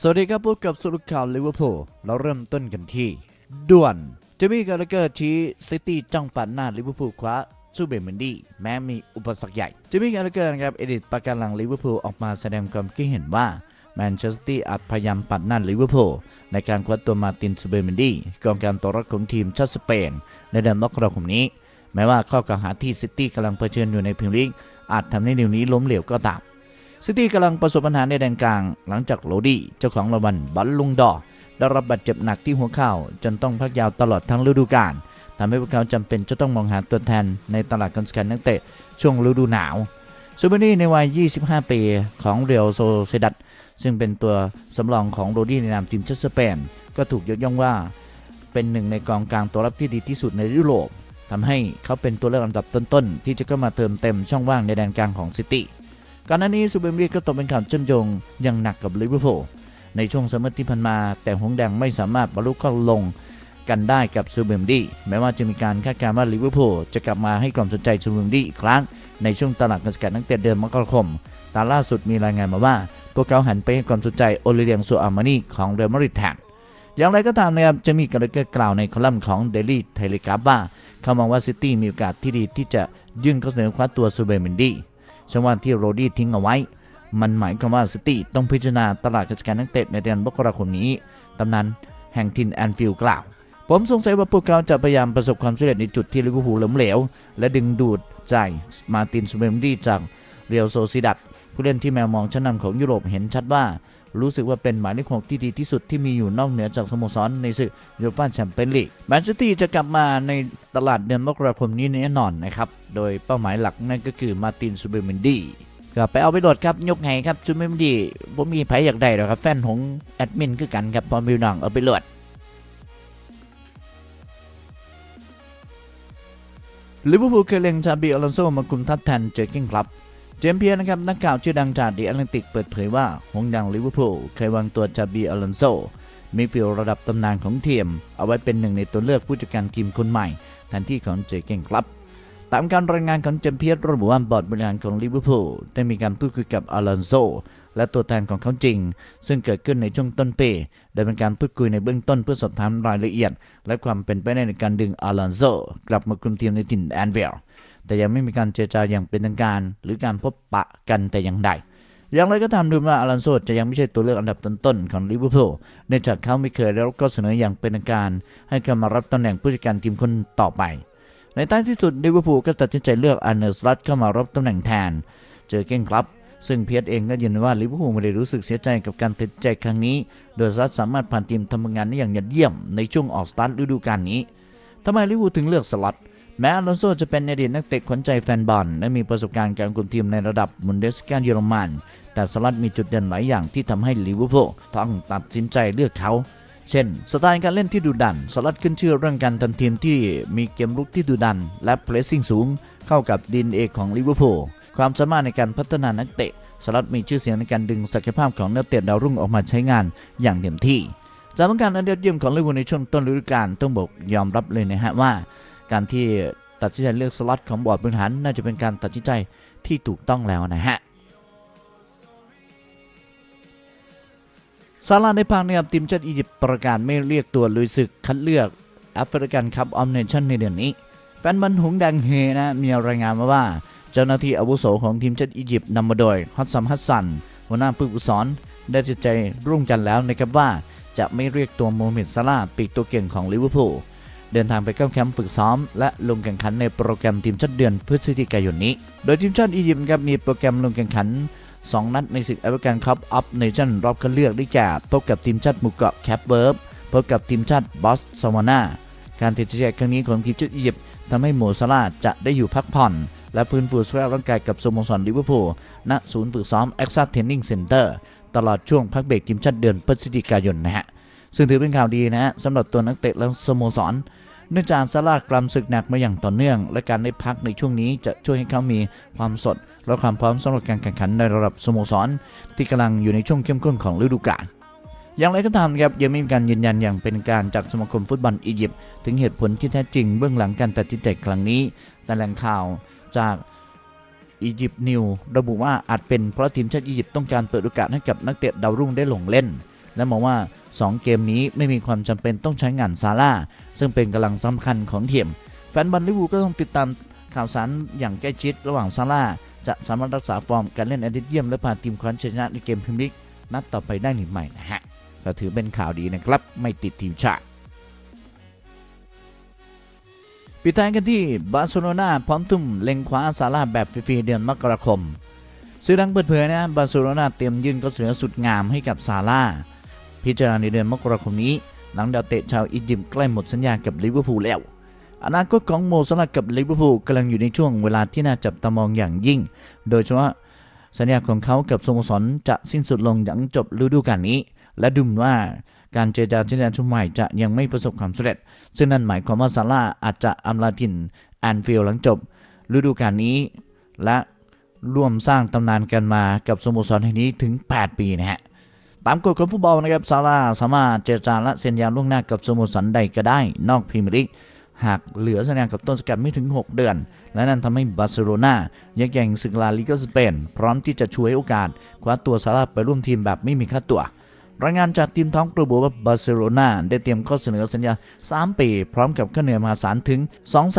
สวัสดีครับพบกับสรุข่าวลิเวอร์พูลเราเริ่มต้นกันที่ด่วนเจมี่กาลาเกอร์ชี้ซิตี้จ้องปัดหน้าลิเวอร์พูลคว้าซูเบร์เมนดี้แม้มีอุปสรรคใหญ่เจมี่กาลาเกอร์นะครับเอดิตประกันหลังลิเวอร์พูลออกมาแสดงความคิดเห็นว่าแมนเชสเตอร์อาจพยายามปัดหน้าลิเวอร์พูลในการคว้าตัวมาตินซูเบร์เมนดี้กองการตัวรับของทีมชาติสเปน ในเดือนมกราคมนี้ แม้ว่าข้อกล่าวหาที่ซิตี้กำลังเผชิญอยู่ในพรีเมียร์ลีกอาจทำให้เดีลนี้ล้มเหลวก็ตาม ซิตี้กำลังประสบปัญหาในแดนกลาง หลังจากโรดี้เจ้าของรางวัลบอลลุงดอร์ได้รับบาดเจ็บหนักที่หัวเข่าจนต้องพักยาวตลอดทั้งฤดูกาลทำให้พวกเขาจำเป็นจะต้องมองหาตัวแทนในตลาดการซื้อขายนักเตะช่วงฤดูหนาวซูเบอร์นี่ในวัย 25 ปีของเรียวโซเซดัตซึ่งเป็นตัวสำรองของโรดี้ในนามทีมชาติสเปนก็ถูกยกย่องว่า เป็นหนึ่งในกองกลางตัวรับที่ดีที่สุดในยุโรปทำให้เขาเป็นตัวเลือกอันดับต้นๆ ที่จะเข้ามาเติมเต็มช่องว่างในแดนกลางของซิตี้ ก่อนหน้านี้ซูเปอร์ลีกก็ตกเป็นข่าวเชื่อมโยงอย่างหนักกับลิเวอร์พูลในช่วงซัมเมอร์ที่ผ่านมา แต่หงแดงไม่สามารถบรรลุข้อลงกันได้กับซูเปอร์ลีแม้ว่าจะมีการคาดการณ์ว่าลิเวอร์พูลจะกลับมาให้ความสนใจซูเปอร์ลีอีกครั้ง ในช่วงตลาดเงินสกัดตั้งแต่เดือนมกราคมแต่ล่าสุดมีรายงานมาว่า พวกเขาหันไปให้ความสนใจโอลิเลียงซูอามานีของเรอัลมาดริดแทนอย่างไรก็ตามนะครับจะมีการกกล่าวในคอลัมน์ของเดลี่เทเลกราฟว่าเขามองว่าซิตี้มีโอกาสที่ดีที่จะยื่นข้อเสนอคว้าตัวซูเปอร์มนดี้ ช่องว่างที่โรดี้ทิ้งเอาไว้ มันหมายความว่าซิตี้ต้องพิจารณาตลาดกิจการนักเตะในเดือนมกราคมนี้ ตำนานแห่งทินแอนฟิลด์กล่าว ผมสงสัยว่าพวกเขาจะพยายามประสบความสำเร็จในจุดที่ลิเวอร์พูลล้มเหลว และดึงดูดใจมาตินสเบมดี้จากเรียวโซซิดัต ผู้เล่นที่แมวมองชั้นนำของยุโรปเห็นชัดว่า รู้สึกว่าเป็นหมายเลขหกที่ดีที่สุดที่มีอยู่นอกเหนือจากสโมสรในศึกยูฟ่าแชมเปี้ยนลีกแมนเชสเตอร์จะกลับมาในตลาดเดือนมกราคมนี้แน่นอนนะครับ โดยเป้าหมายหลักนั่นก็คือมาตินซูเบร์เมนดีก็ไปเอาไปโหลดครับยกไงครับซูเบร์เมนดีผมมีไผอยากได้หรอครับแฟนของแอดมินคือกันครับพอมิวนังเอาไปโหลดลิเวอร์พูลเคยเล็งชาบีอลอนโซมาคุมทัดแทนเจอร์กิ้งครับ เจมเพียร์นะครับนักข่าวชื่อดังจากดีแอตแลนติกเปิดเผยว่าหงดังลิเวอร์พูลเคยวางตัวชาบีอลอนโซมิฟิลระดับตำนานของทีม เอาไว้เป็นหนึ่งในตัวเลือกผู้จัดการทีมคนใหม่แทนที่ของเจอร์กิงครับตามการรายงานของเจมเพียร์ระบุว่าบอร์ดบริหารของลิเวอร์พูลได้มีการพูดคุยกับอลอนโซและตัวแทนของเขาจริง ซึ่งเกิดขึ้นในช่วงต้นปีโดยเป็นการพูดคุยในเบื้องต้นเพื่อสอบถามรายละเอียด และความเป็นไปได้ในการดึงอลอนโซกลับมาคุมทีมในถิ่นแอนเวล แต่ยังไม่มีการเจรจาอย่างเป็นทางการ หรือการพบปะกันแต่อย่างใดอย่างไรก็ตามดูว่าอลันโซจะยังไม่ใช่ตัวเลือกอันดับต้นๆของลิเวอร์พูลเนื่องจากเขาไม่เคยได้รับข้อเสนออย่างเป็นทางการ ให้เขามารับตำแหน่งผู้จัดการทีมคนต่อไป ในท้ที่สุดลิเวอร์พูลก็ตัดสินใจเลือกอันเนอร์สลัตเข้ามารับตำแหน่งแทน เจอเก้งครับ ซึ่งเพียรเองก็ยืนว่าลิเวอร์พูลไม่ได้รู้สึกเสียใจกับการตัดใจครั้งนี้ โดยสลัตสามารถผ่านทีมทำงานได้อย่างยอดเยี่ยมในช่วงออกสตาร์ทฤดูกาลนี้ทำไมลิเวอร์พูลถึงเลือกสลัต แม้อลอนโซจะเป็นอดีตนักเตะขวัญใจแฟนบอลและมีประสบการณ์การคุมทีมในระดับมุนเดสกาเยอรมัน แต่สลัดมีจุดเด่นหลายอย่างที่ทำให้ลิเวอร์พูลต้องตัดสินใจเลือกเขา เช่น สไตล์การเล่นที่ดุดัน สลัดขึ้นชื่อเรื่องการทำทีมที่มีเกมรุกที่ดุดัน และเพรสซิ่งสูง เข้ากับดินเอกของลิเวอร์พูลความสามารถในการพัฒนานักเตะสลัดมีชื่อเสียงในการดึงศักยภาพของนักเตะดาวรุ่งออกมาใช้งานอย่างเต็มที่จากผลการอันยอดเยี่ยมของลิเวอร์พูลในช่วงต้นฤดูกาลต้องบอกยอมรับเลยนะฮะว่า การที่ตัดสินใจเลือกสล็อตของบอร์ดบริหารน่าจะเป็นการตัดสินใจที่ถูกต้องแล้วนะฮะซาลาในพังนะครับทีมชาติอียิปต์ประกาศไม่เรียกตัวลุยศึกคัดเลือกแอฟริกันคัพออมเนชั่นในเดือนนี้ แฟนบอลหงส์แดงเฮนะมีรายงานมาว่า เจ้าหน้าที่อาวุโสของทีมชาติอียิปต์นำมาโดยฮัสซัมฮัสซันหัวหน้าผู้ฝึกสอนได้ตัดสินใจรุ่งจันแล้วนะครับว่า จะไม่เรียกตัวโมฮัมเหม็ดซาลาห์ปีกตัวเก่งของลิเวอร์พูล เดินทางไปเข้าแคมป์ฝึกซ้อม และลงแข่งขันในโปรแกรมทีมชาติเดือนพฤศจิกายนนี้ โดยทีมชาติอียิปต์ครับมีโปรแกรมลงแข่งขัน 2 นัดในศึกแอฟริกันคัพออฟเนชั่นรอบคัดเลือกได้แก่พบกับทีมชาติหมู่เกาะแคปเวิร์บพบกับทีมชาติบอสซาวานาการติดเชื้อครั้งนี้ของทีมชาติอียิปต์ทำให้โมซาลาจะได้อยู่พักผ่อน และฟื้นฟูสภาพร่างกายกับสโมสรลิเวอร์พูลณศูนย์ฝึกซ้อม a อ a เทนนิ่งเซ็นเตอร์ตลอดช่วงพักเบรกทีมชาติเดือนพฤศจิกายนนะฮะซึ่งถือเป็นข่าวดีนะฮะสำหรับตัวนักเตะและสโมสร เนื่องจากซาร่ากลำศึกหนักมาอย่างต่อเนื่อง และการได้พักในช่วงนี้จะช่วยให้เขามีความสด และความพร้อมสำหรับการแข่งขันในระดับสโมสร ที่กำลังอยู่ในช่วงเข้มข้นของฤดูกาลอย่างไรก็ตามครับยังไม่มีการยืนยันอย่างเป็นการจากสมาคมฟุตบอลอียิปต์ถึงเหตุผลที่แท้จริงเบื้องหลังการตัดสินใจครั้งนี้แต่แหล่งข่าวจากอียิปต์นิวระบุว่าอาจเป็นเพราะทีมชาติอียิปต์ต้องการเปิดโอกาสให้กับนักเตะดาวรุ่งได้ลงเล่น และมองว่า 2 เกมนี้ไม่มีความจำเป็นต้องใช้งานซาร่าซึ่งเป็นกำลังสำคัญของทีมแฟนบอลลิเวอร์พูลก็ต้องติดตามข่าวสารอย่างใกล้ชิดระหว่างซาร่าจะสามารถรักษาฟอร์มการเล่นแอดดิเยี่ยมและพาทีมคว้าชัยชนะในเกมพรีเมียร์ลีกนัดต่อไปได้หรือไม่นะฮะก็ถือเป็นข่าวดีนะครับไม่ติดทีมชาติปิดท้ายกันที่บาร์เซโลนาพร้อมทุ่มเล็งคว้าซาร่าแบบฟรีๆเดือนมกราคมสื่อดังเปิดเผยนะบาร์เซโลนาเตรียมยื่นข้อเสนอสุดงามให้กับซาร่า พิจารณาในเดือนมกราคมนี้ หลังดาวเตะชาวอียิปต์ใกล้หมดสัญญากับลิเวอร์พูลแล้วอนาคตของโมซาลากับลิเวอร์พูลกำลังอยู่ในช่วงเวลาที่น่าจับตามองอย่างยิ่ง โดยเฉพาะสัญญาของเขากับสโมสรจะสิ้นสุดลงหลังจบฤดูกาลนี้ และดูเหมือนว่าการเจรจาสัญญาชุดใหม่จะยังไม่ประสบความสำเร็จ ซึ่งนั่นหมายความว่าซาร่าอาจจะอำลาทินแอนฟิลหลังจบฤดูกาลนี้ และร่วมสร้างตำนานกันมากับสโมสรแห่งนี้ถึง 8 ปีนะฮะ ตามกฎของฟุตบอลนะครับซาร่าสามารถเจรจาและเซ็นยาล่วงหน้ากับสโมสรใดก็ได้ นอกพรีเมียร์ลีกหากเหลือสัญญากับต้นสกัดไม่ถึง 6 เดือน และนั่นทำให้บาร์เซโลนายักแย่งศึกลาลิกาสเปน พร้อมที่จะช่วยโอกาส คว้าตัวซาร่าไปร่วมทีมแบบไม่มีค่าตัว รายงานจากทีมท้องระบุว่าบาร์เซโลนาได้เตรียมข้อเสนอสัญญา 3 ปี พร้อมกับค่าเหนื่อยมหาศาลถึง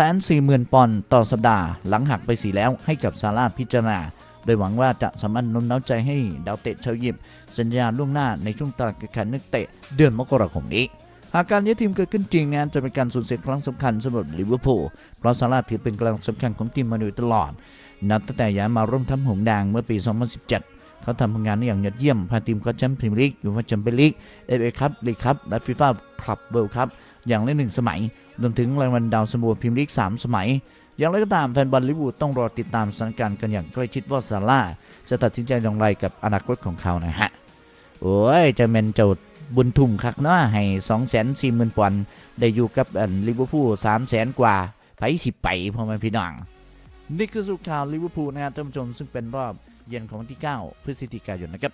240,000 ปอนด์ต่อสัปดาห์ หลังหักไปสีแล้วให้กับซาร่าพิจารณา โดยหวังว่าจะสามารถโน้มน้าวใจให้ดาวเตะชาวยิปสัญญาล่วงหน้าในช่วงตลาดการแข่งนักเตะเดือนมกราคมนี้หากการย้ายทีมเกิดขึ้นจริงนะจะเป็นการสูญเสียครั้งสำคัญสำหรับลิเวอร์พูลเพราะซาร่าถือเป็นกลังสำคัญของทีมมาโดยตลอด นับตั้งแต่ย้ายมาร่วมทัพหงส์แดงเมื่อปี 2017 เขาทำผลงานได้อย่างยอดเยี่ยม พาทีมคว้าแชมป์พรีเมียร์ลีกยูฟ่าแชมเปี้ยนลีกเอฟเอคัพลีกคัพและฟีฟ่าคลับเวิลด์คัพอย่างละหนึ่งสมัยรวมถึงรางวัลดาวซันโวพรีเมียร์ลีก3สมัย อย่างไรก็ตามแฟนบอลลิเวอร์พูต้องรอติดตามสถานการณ์กันอย่างใกล้ชิดว่าซาร่าจะตัดสินใจอย่างไรกับอนาคตของเขานะฮะ โอ้ยจะเป็นเจ้าบุญทุ่มคักเนาะให้สองแสนสี่หมื่นปอนด์ได้อยู่กับลิเวอร์พูลสามแสนกว่าไปสิไปพ่อแม่พี่น้องนี่คือสุขข่าวลิเวอร์พูลนะครับท่านผู้ชมซึ่งเป็นรอบเย็นของวันที่ 9 พฤศจิกายนนะครับ